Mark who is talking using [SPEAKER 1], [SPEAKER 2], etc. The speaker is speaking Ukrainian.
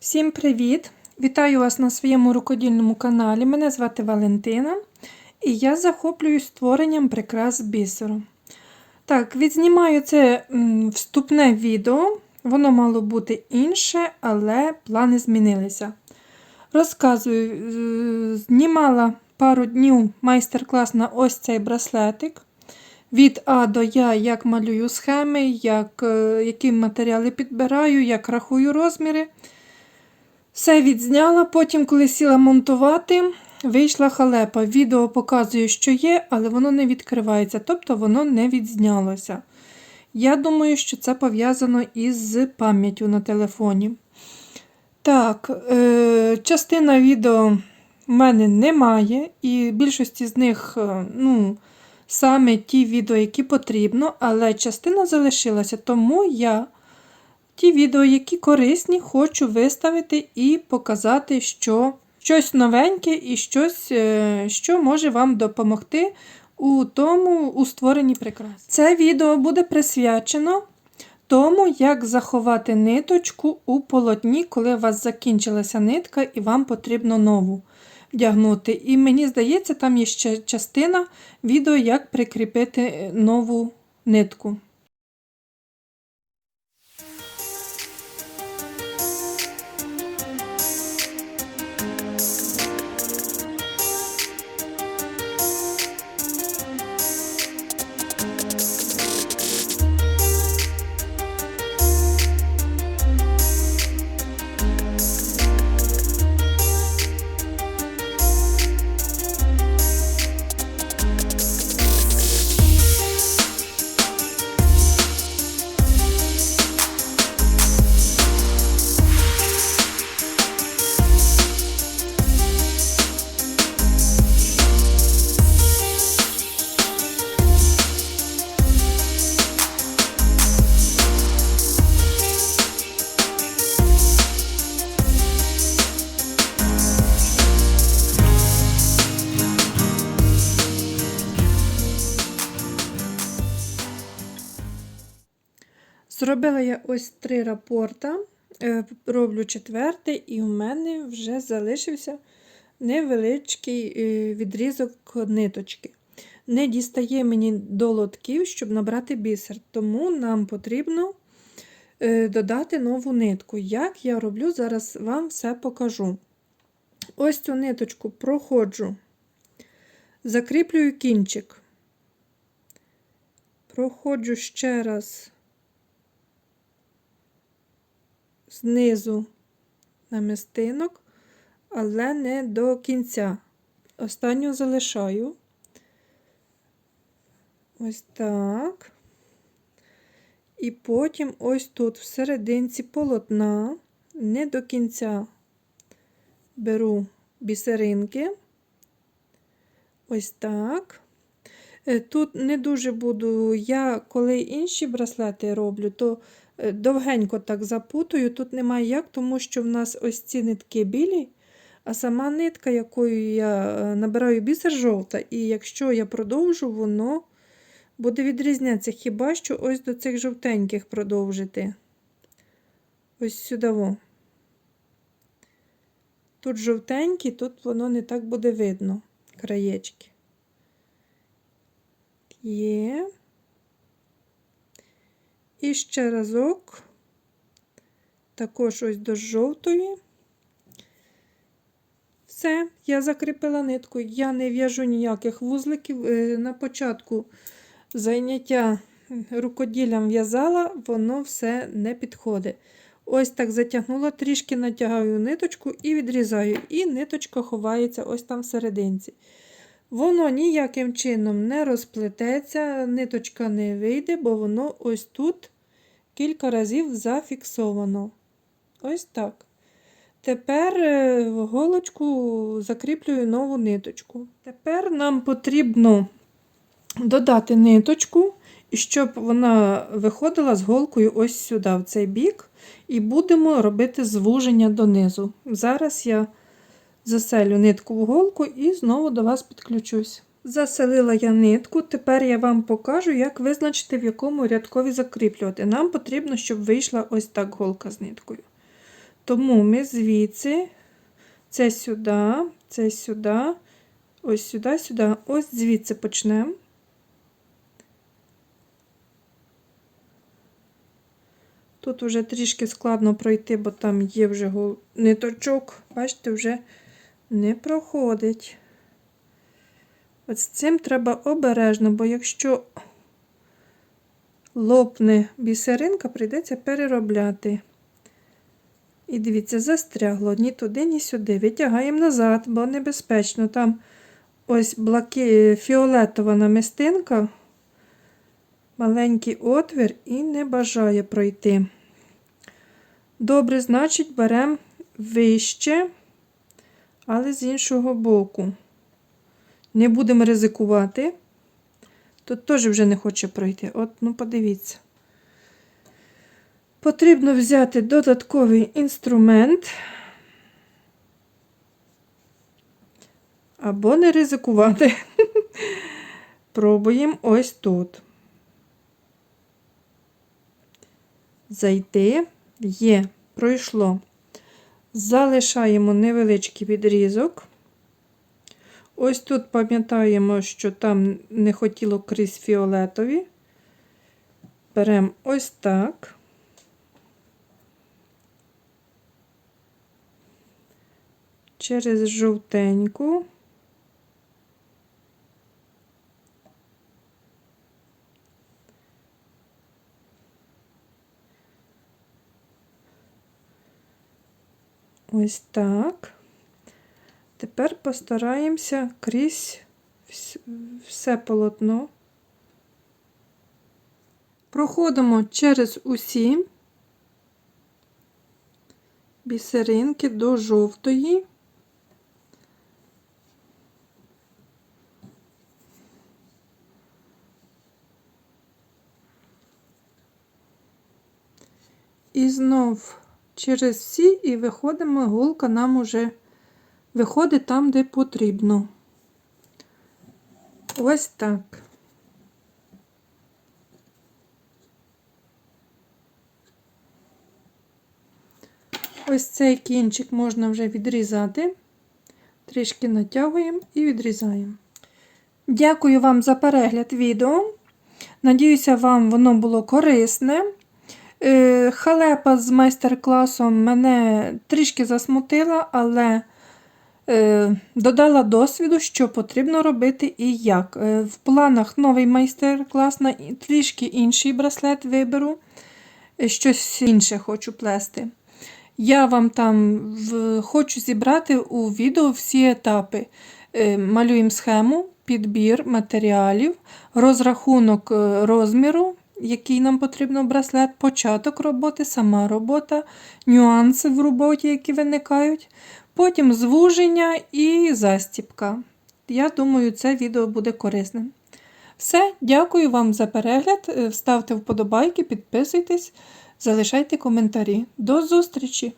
[SPEAKER 1] Всім привіт! Вітаю вас на своєму рукодільному каналі. Мене звати Валентина і я захоплююсь створенням прикрас з бісеру. Так, відзнімаю це вступне відео. Воно мало бути інше, але плани змінилися. Розказую, знімала пару днів майстер-клас на ось цей браслетик. Від А до Я, як малюю схеми, як, е, які матеріали підбираю, як рахую розміри. Все відзняла, потім, коли сіла монтувати, вийшла халепа. Відео показує, що є, але воно не відкривається, тобто воно не відзнялося. Я думаю, що це пов'язано із пам'яттю на телефоні. Так, е, частина відео в мене немає, і більшості з них, е, ну, саме ті відео, які потрібно, але частина залишилася, тому я ті відео, які корисні, хочу виставити і показати, що щось новеньке і щось, е, що може вам допомогти у тому, у створенні прикрас. Це відео буде присвячено тому, як заховати ниточку у полотні, коли у вас закінчилася нитка і вам потрібно нову вдягнути. І мені здається, там є ще частина відео, як прикріпити нову нитку. Зробила я ось три рапорта, е, роблю четвертий, і у мене вже залишився невеличкий е, відрізок ниточки. Не дістає мені до лотків, щоб набрати бісер, тому нам потрібно е, додати нову нитку. Як я роблю, зараз вам все покажу. Ось цю ниточку проходжу, закріплюю кінчик, проходжу ще раз. Знизу намистинок, але не до кінця. Останню залишаю. Ось так. І потім ось тут, в серединці полотна, не до кінця беру бісеринки. Ось так. Е, Тут не дуже буду, я коли інші браслети роблю, то довгенько так запутую. Тут немає як, тому що в нас ось ці нитки білі, а сама нитка, якою я е, набираю бісер жовта, і якщо я продовжу, воно буде відрізнятися. Хіба що ось до цих жовтеньких продовжити. Ось сюди. Во. Тут жовтенькі, тут воно не так буде видно, краєчки. Є. І ще разок, також ось до жовтої. Все, я закріпила нитку, я не в'яжу ніяких вузликів. Е, на початку заняття рукоділлям в'язала, воно все не підходить. Ось так затягнула, трішки натягаю ниточку і відрізаю, і ниточка ховається ось там всерединці. Воно ніяким чином не розплететься, ниточка не вийде, бо воно ось тут кілька разів зафіксовано. Ось так. Тепер е, в голочку закріплюю нову ниточку. Тепер нам потрібно додати ниточку, щоб вона виходила з голкою ось сюди, в цей бік, і будемо робити звуження донизу. Зараз я заселю нитку в голку і знову до вас підключусь. Заселила я нитку, тепер я вам покажу, як визначити, в якому рядкові закріплювати. Нам потрібно, щоб вийшла ось так голка з ниткою. Тому ми звідси, це сюди, це сюди, ось сюди, сюди, ось звідси почнемо. Тут вже трішки складно пройти, бо там є вже гол... ниточок, бачите, вже не проходить. От з цим треба обережно, бо якщо лопне бісеринка, прийдеться переробляти. І дивіться, застрягло ні туди, ні сюди. Витягаємо назад, бо небезпечно. Там ось блаки, фіолетова намистинка, маленький отвір і не бажає пройти. Добре, значить, беремо вище, але з іншого боку. Не будемо ризикувати. Тут теж вже не хоче пройти. От, ну, подивіться. Потрібно взяти додатковий інструмент. Або не ризикувати. Пробуємо ось тут. Зайти є, пройшло. Залишаємо невеличкий відрізок. Ось тут пам'ятаємо, що там не хотіло крізь фіолетові. Беремо ось так. Через жовтеньку. Ось так. Тепер постараємося крізь все полотно. Проходимо через усі бісеринки до жовтої. І знов через всі і виходимо, голка нам уже виходить там, де потрібно. Ось так. Ось цей кінчик можна вже відрізати. Трішки натягуємо і відрізаємо. Дякую вам за перегляд відео. Надіюся, вам воно було корисне. Е, Халепа з майстер-класом мене трішки засмутила, але додала досвіду, що потрібно робити і як. Е, В планах новий майстер-клас на трішки інший браслет виберу. Е, Щось інше хочу плести. Я вам там хочу зібрати у відео всі етапи. Е, Малюємо схему, підбір матеріалів, розрахунок е, розміру, який нам потрібно браслет, початок роботи, сама робота, нюанси в роботі, які виникають, потім звуження і застіпка. Я думаю, це відео буде корисним. Все, дякую вам за перегляд. Е, Ставте вподобайки, підписуйтесь, залишайте коментарі. До зустрічі!